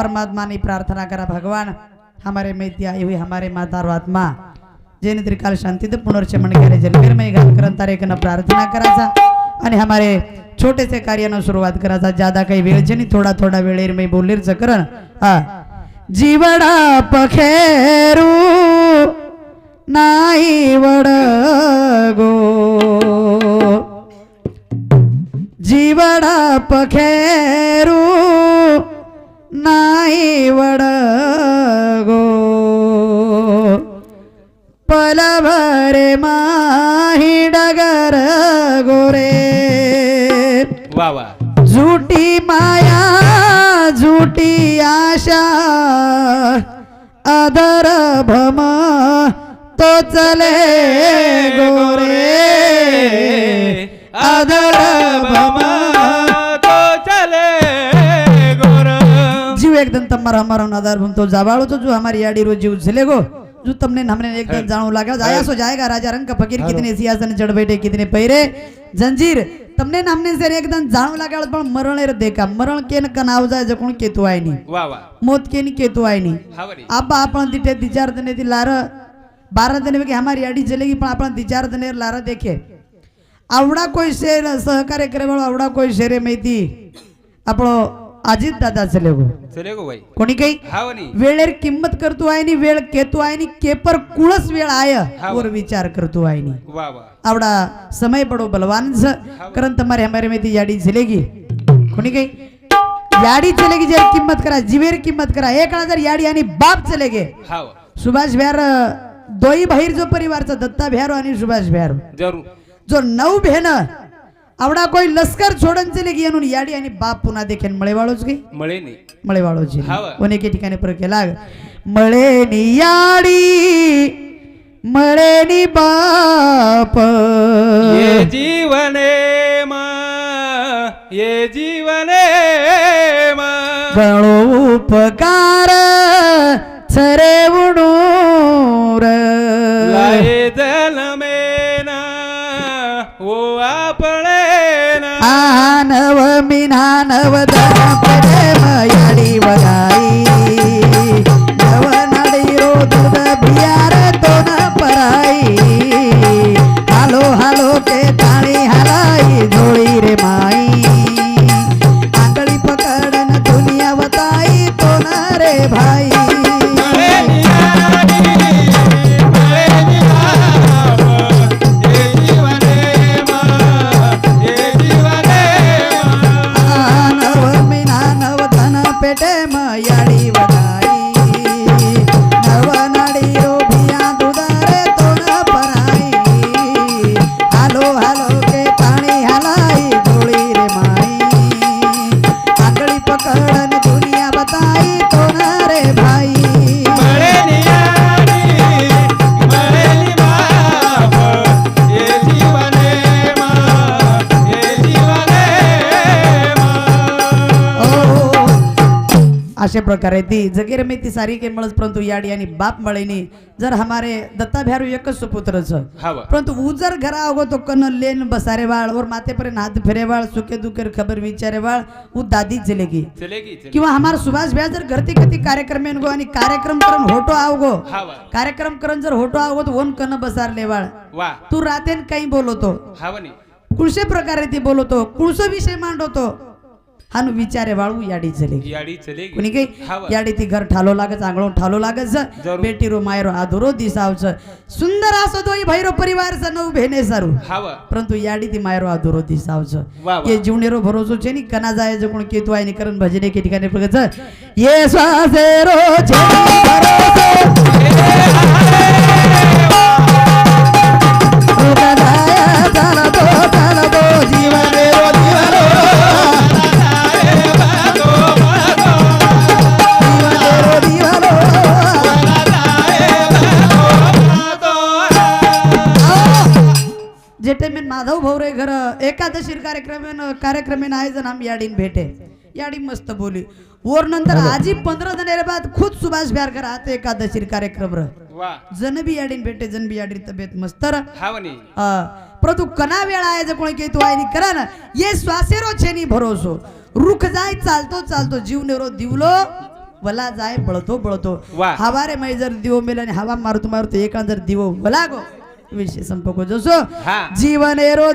परमात्मा ने प्रार्थना करा भगवान हमारे में आई हुई हमारे माता और आत्मा जेने त्रिकाल शांतीत पुनर्चमन केले जन्मेरमय घाल करन तारेकनं प्रार्थना करा आणि हमारे छोटेसे कार्यानं सुरुवात करायचा ज्यादा काही वेळ जे थोडा थोडा वेळेर मी बोललेच करण हा जीवडा पखेरू नाही वड गो जीवडा पखेरू नाही वड गो पलभरे माही डगर गोरे। वा वा. झूठी माया झूठी आशा। अधर भम तो चले गोरे। अधर भम एकदम तमारा हमारा नादार बनतो जावालो तो जो हमारी याडी रोज जीव झलेगो जो तुमने हमने एक दिन जानू लागा जाया सो जाएगा राजा रंग का फकीर कितने सियासन चढ़ बैठे कितने पहरे जंजीर तुमने हमने से एक दिन जानू लागा पण मरण रे देखा मरण के का नाव जाय जो कोण केतु आई नी मौत के मौत केतु आई नी हां आप आपन दिते दिचार दने दी लार 12 दने के हमारी याडी झलेगी पण आपन दिचार दने लारा देखे आवडा कोई शेर सहकार्य करे वाला आवडा कोई शेरे थी आपलो अजित दादा चले गो. चले गो भाई. कोणी काही? वेळेर किंमत करतो आहे वेळ केतो आहे केपर कुळस वेळ आय वर विचार करतो आहे आवडा समय पडो बलवान कारण तुम्हारे हमारे मे ती याडी झलेगी. कोणी काही? याडी चलेगी जर किंमत करा जिवेर किंमत करा. एक जर याडी आणि बाप चले गे सुभाष भ्यार दोई बाहेर जो परिवारचा दत्ता भ्यारो आणि सुभाष भ्यारो. जो नऊ बहन आवडा कोई लश्कर छोडन चले गेन उन याडी आणि बाप पुन्हा देखेन मळेवाळोच गे मळे नी मळेवाळो जी कोणी के ठिकाणी पर केला? मळे याडी मळे नी बाप. ये जीवने मा ये जीवने मा. गळो उपकार सरे उण స్వామి నానవతర ప్రేమయడి వదాయి నవనడియో దుద బియార తోన పరాయి హలో హలో కే తాళి హలాయి ధోళి రే మా अशा प्रकारे ती जगेर में ती सारी के मळस परंतु याडी आणि बाप मळेनी जर हमारे दत्ता भ्यारू एकच सुपुत्र छ परंतु उजर घरा होगो तो कन लेन बसारे वाळ और माते पर हाथ फेरे वाळ सुखे दुखेर खबर विचारे वाळ उ दादी चलेगी. चलेगी चले किंवा हमार सुभाष भ्या जर घरती कती कार्यक्रम गो आणि कार्यक्रम करन होटो आवगो कार्यक्रम करन जर होटो आवगो तो ओन कन बसार लेवाळ वा. तू रातेन काही बोलवतो कुळशे प्रकारे ती बोलवतो कुळसो विषय मांडवतो हानु विचारे वाळू याडी चले याडी चले कुणी काही याडी ती घर ठालो लागत आंगळून ठालो लागत बेटी रो मायरो आधुरो दिसावच सुंदर असो तो भैरो परिवार नऊ भेने सारू परंतु याडी ती मायरो आधुरो दिसावच ये जीवनेरो भरोसो छे नी कना जाय कोण केतू आहे करण भजने के ठिकाणी प्रगत ये सासेरो छे एकादशी कार्यक्रम कार्यक्रम आयोजन आम्ही याडीन भेटे. याडी मस्त बोली. और नंतर आजी पंधरा जण बाद खुद सुभाष ब्यारकर आत एकादशी कार्यक्रम र. वा. जन बी याडीन भेटे जन बी याडी तब्येत मस्त परंतु कना वेळ आहे जर कोणी केतो आहे करा ना. ये श्वासेरो छेनी भरोसो. रुख जाय चालतो चालतो. जीव नेरो दिवलो वला जाय बळतो बळतो. हवा रे मै जर दिवो मेल आणि हवा मारुतो मारुतो एका जर दिवो वला गो. विषय संपको जसो हा. जीवन दिवो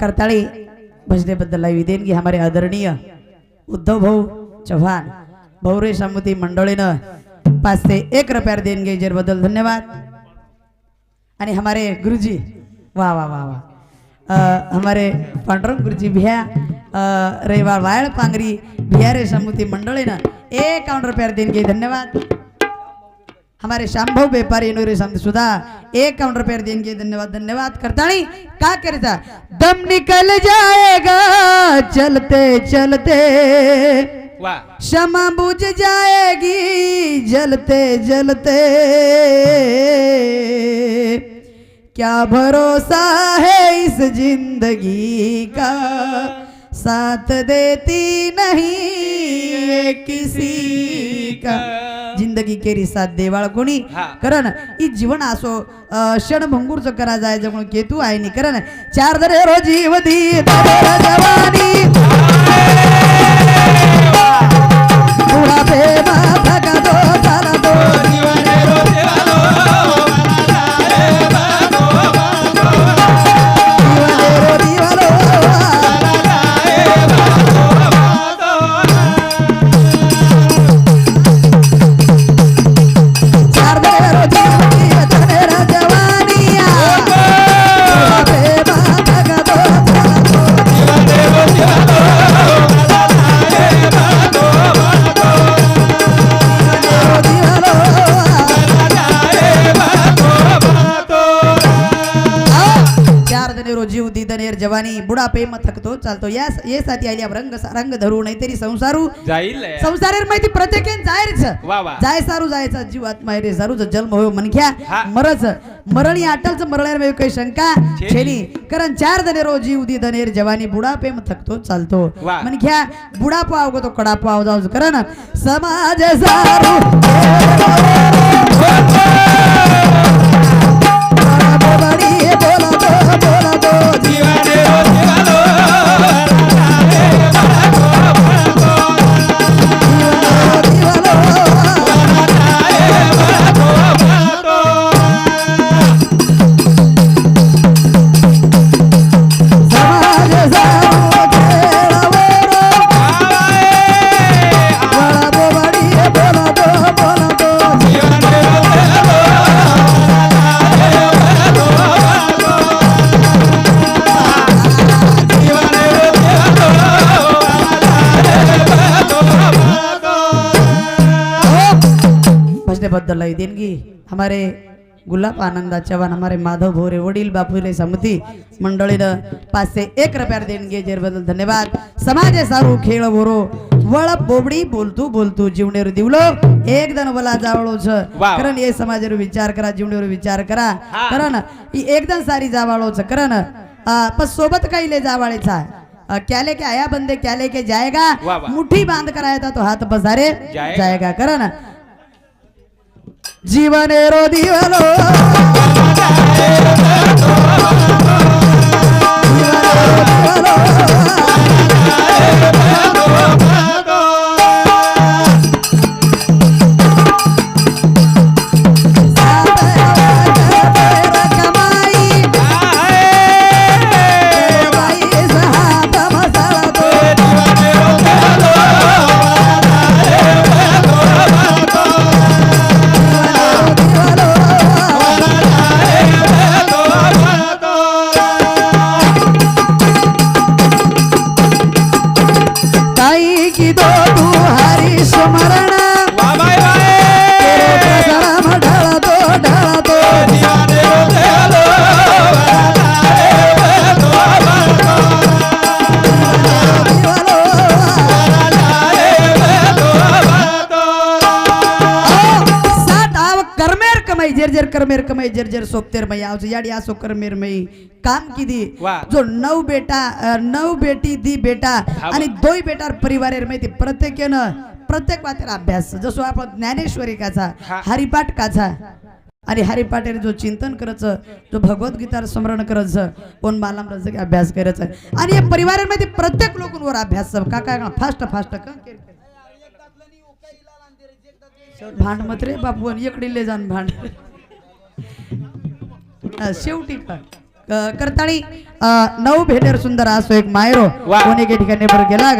करताळी भजनेबद्दल लाईव्ह देणगी हमारे आदरणीय उद्धव भाऊ चव्हाण भौरे सामुती मंडळीनं पाच ते एक रुपयार देणगी जर बद्दल धन्यवाद. आणि हमारे गुरुजी वाह वाह वाह वाह अ, हमारे पांडुरंग गुरुजी भिया अ, रेवा वायल पांगरी भियारे सामुती मंडळीनं एकावन्न रुपयार देणगी धन्यवाद. हमारे शांभव व्यापारी नूरे समझ सुधा एक काउंटर रुपये देंगे धन्यवाद धन्यवाद. करताणी का करता? दम निकल जाएगा चलते चलते. वा. क्षमा बुझ जाएगी जलते जलते. क्या भरोसा है इस जिंदगी का? साथ देती नहीं ये किसी का। जिंदगी केरी साथ देवाळ कोणी. कारण ही जीवन असो अ, क्षण भंगूरच करा जायचं म्हणून केतू आहे नी. कारण चार दरे रो जीव दी दरे जवानी दनेर जवानी बुडापे मग थकतो चालतो. या ये साठी आली रंग रंग धरू नाहीतरी संसारू. जाईल संसारेर माहिती प्रत्येकेन जायच जाय सारू जायचा. जीव आत्मा रे सारूच जन्म होयो मनख्या. हा. मरच. मरळी अटलच मरळ्यार में काही शंका? छेनी. छेनी. कारण चार जणे रोजी उदी दनेर जवानी बुडापे मग थकतो चालतो. मनख्या बुडापो आवगो तो कडापो आव जाऊ कारण समाज सारू. बद्दल लाई देणगी. हमारे गुलाब आनंदा चव्हाण हमारे माधव भोरे वडील बापूले समती. मंडळीनं पाच ते एक रुपयार देणगी जेरबद्दल धन्यवाद. समाज सारू खेळ बोरो वळ बोबडी बोलतू बोलतू जीवनेर दिवलो. एक दन वला जावळोच. वाव. कारण हे समाजेर विचार करा जीवनेर विचार करा. कारण एकदम सारी जावाळोच. कारण पण सोबत काही ले जावाळेचा? अं, क्या लेके आया बंदे क्या लेके जाएगा. मुट्ठी बांध कर आया था तो हाथ बसारे जाएगा. जाएगा कारण जीवन रो दिवलो ताई कर्मेर कमाई जर जर कर्मेर कमाई जर जर सोपतेर मई आवच याडी आसो कर्मेर मई. काम वाह. जो नऊ बेटा नऊ बेटी दी बेटा आणि दोय बेटार परिवारेर माहिती प्रत्येकेनं प्रत्येक वाटेर अभ्यास. जसो आपण ज्ञानेश्वरी काचा. हरिपाठ काचा आणि हरिपाठेर जो चिंतन करायचं जो भगवद्गीतार स्मरण करायचं कोण मालाम रजक अभ्यास करायचं आणि या परिवारामध्ये प्रत्येक लोकांवर अभ्यास. का काय फास्ट फास्ट भांड मत रे बापू इकडे ले जाण भांड. शेवटी पण. करताळी नऊ भेटेर सुंदर असो एक मायरो. कोणी के ठिकाणी बरं गेला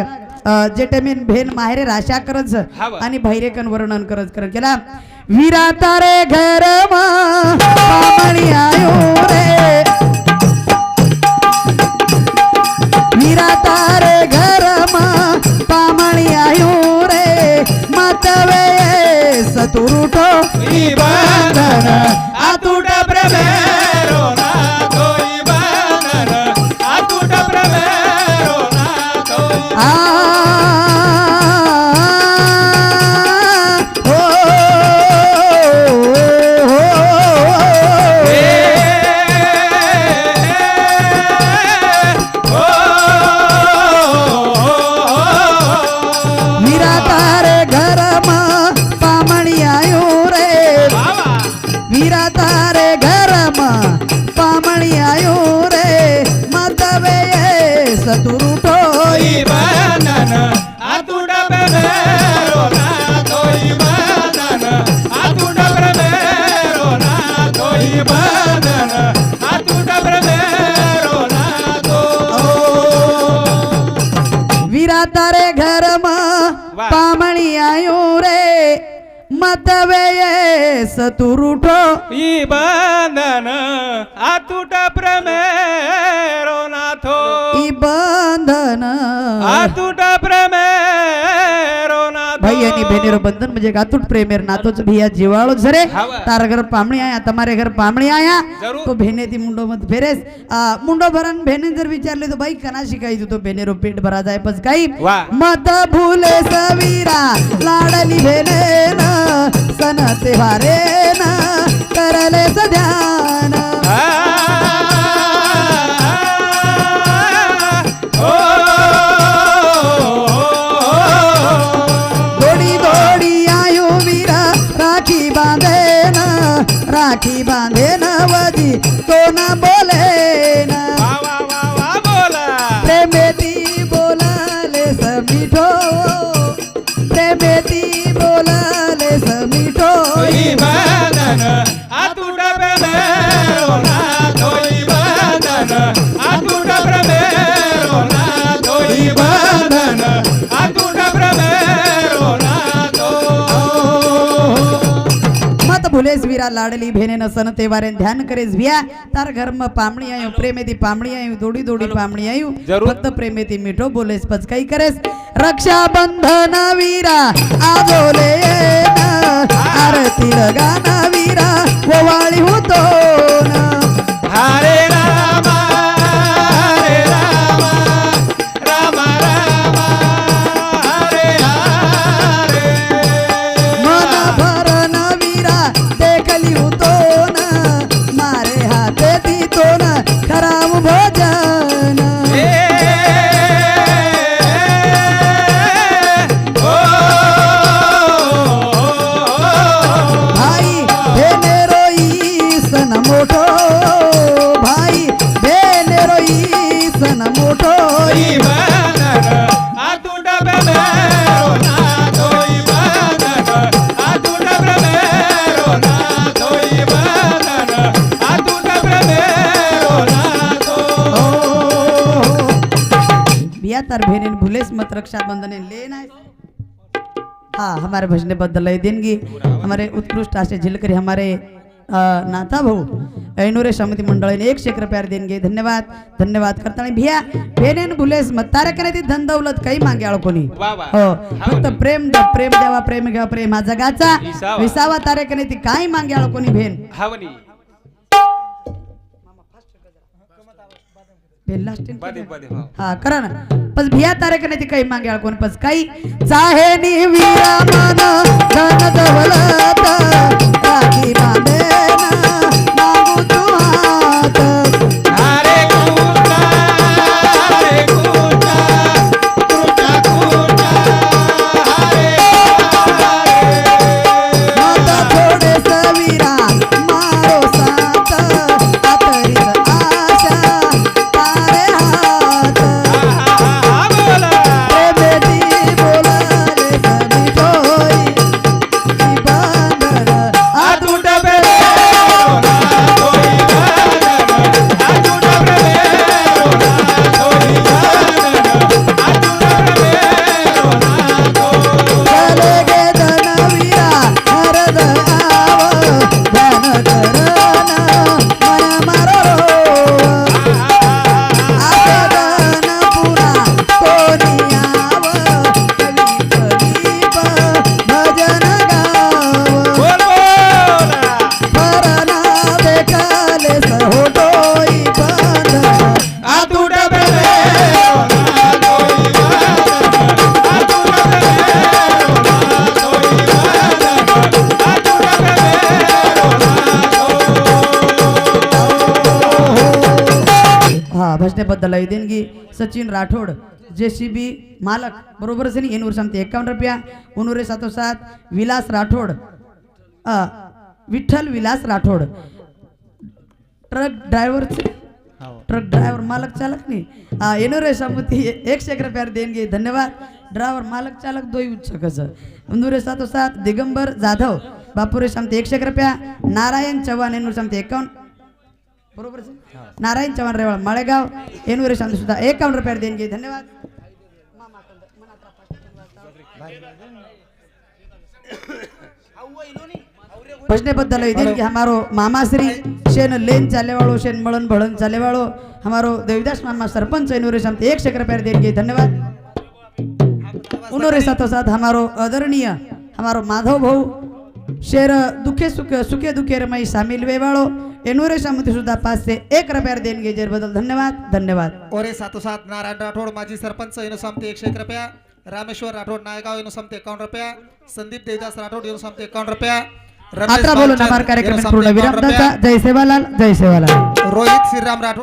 अ, जे टेमीन भेन माहेरे राशा करत. आणि भैरेकन वर्णन करत करत गेला. विरा तारे घर आयो रे. विरा तारे घर पामणी आयो रे. मातवे सतुरुठो ई बंधन आतुट प्रमेरो नाथो துருட்டோய் பனன அதுட பெரோனா தோய் பனன அதுட பெரோனா தோய் பனன அதுட பெரோனா தோ वीरा तारे घर मा पामणी आयो रे मतवे सतुरुठो ई बंधन तुट प्रेमे रो नाथो बंधन। आ तुट प्रेमे भैया बहनेर बंधन म्हणजे गातुट प्रेमेर नातोच भैया जिवाळो झरे। तार घर पामणी आया तमारे घर पामणी आया। तो भेने ती मुंडो मत फेरेस। मुंडो भरण भेने जर विचारले तो भाई कना शिकायची तो भेनेरो पेट भरा जाय पस काही। मत भूले सवीरा लाडली भेने ना सन तेव्हा रे ना करले सध्या राखी बांधे न तो ना भुलेस वीरा लाडली भेने न सन तेवारे ध्यान करेस भिया तार घर में पामणी आयो प्रेमेती पामणी आयो दोडी दोडी पामणी आयो. फक्त प्रेमेती मिठो बोलेस पच काही करेस. रक्षा बंधन वीरा आजोले न आरती गाना वीरा बिया तार भेने भूलेस मत रक्षाबंधन ले ना हाँ हमारे भजने बदल देनगी हमारे उत्कृष्ट असे झिलकरी हमारे नाथा भाऊ. ऐनुरे समिती मंडळीने एक शेकर प्यार देणगे धन्यवाद. धन्यवाद करताना भिया. भेनेन भुलेस मत. तारे करे ती धन दौलत काही मागे कोणी. वा वा. हो फक्त प्रेम द्या प्रेम द्यावा प्रेम घ्या प्रेम हा जगाचा. विसावा. तारे कने ती काय मागे आळ कोणी भेन. हो. हा करा ना. पस भिया तारे कने ती काही मागे कोण पस काही चाहे नि वीरा मन धन बांधे. भजनेबद्दल आहे देणगी सचिन राठोड जे सी बी मालक बरोबरच आहे एनवर सांगते एकावन्न रुपया उनुरे सातोसात विलास राठोड अ, विठ्ठल विलास राठोड. ट्रक ड्रायव्हरचे ट्रक ड्रायव्हर मालक चालक नाही. एनोरे सामुती एकशे एक रुपया देणगी धन्यवाद. ड्रायव्हर मालक चालक दोई उच्चकच उंदुरे सातो सात दिगंबर जाधव बापुरे सांगते एकशे एक रुपया. नारायण चव्हाण एनूर सांगते एकावन्न बरोबर नारायण चव्हाण रेवाळ माळेगाव येनवरे शांत सुद्धा. एकावन्न रुपयावर देणगी धन्यवाद. भजने बदल हमारो मामाश्री शेन लेन चालेवाळो शेन मळन भळन चालेवाळो. हमारो देवदास मामा सरपंच इनोरे शांत. एक शेकर पैर देंगे धन्यवाद. उन्होंने साथो साथ हमारो आदरणीय हमारो माधव भाऊ. शेर दुखे सुखे सुखे दुखे रमाई शामिल वेवाळो. सामते सुद्धा पाच से एक रुपयार देणगे बदल। धन्यवाद धन्यवाद। ओरे सातोसात नारायण राठोड माजी सरपंच येणू एकशे एक रुपया। रामेश्वर राठोड नायगाव येणू समते एकावन्न रुपया। संदीप देवदास राठोड येणू समते एकावन्न रुपया। आता बोलून येणू कार्यक्रम पूर्ण विराम जय सेवालाल जय सेवालाल। रोहित श्रीराम राठोड